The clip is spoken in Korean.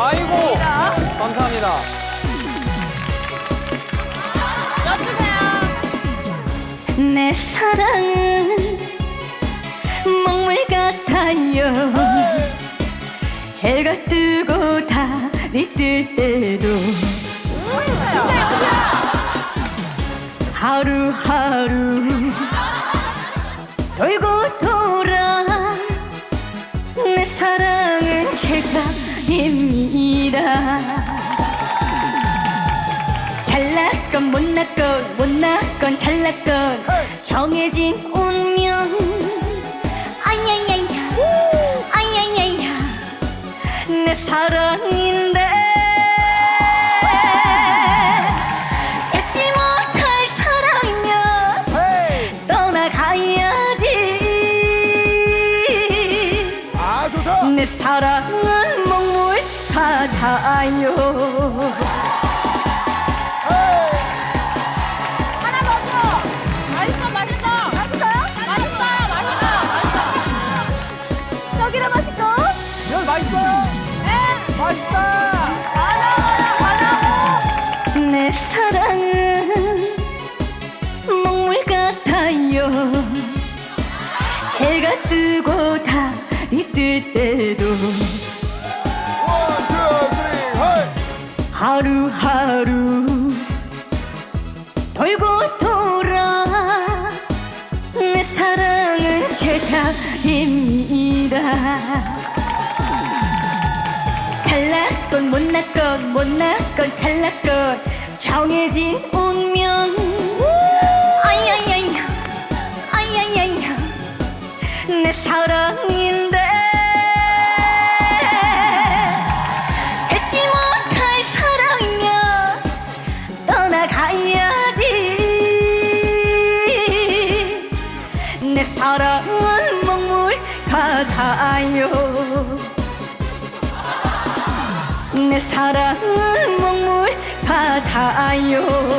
아이고. 감사합니다. 내 사랑은 먹물 같아요. 해가 뜨고 달이 뜰 때도 하루하루 돌고 돌아 내 사랑은 제자님 못났건 잘났건 정해진 운명. 아야야야. 아야야야. 내 사랑인데. 잊지 못할 사랑이면 떠나가야지. 아 좋다. 내 사랑은 먹물 같아요 내 사랑은 먹물 같아요 해가 뜨고 달이 뜰 때도. 하루하루 돌고 돌아 내 사랑은 제자입니다 잘났건 못났건 못났건 잘났건 정해진 운명. 아야야야 아야야야 내 사랑인데 잊지 못할 사랑이면 떠나가야지 내 사랑은 먹물 같아요 내 사랑은 먹물 같아요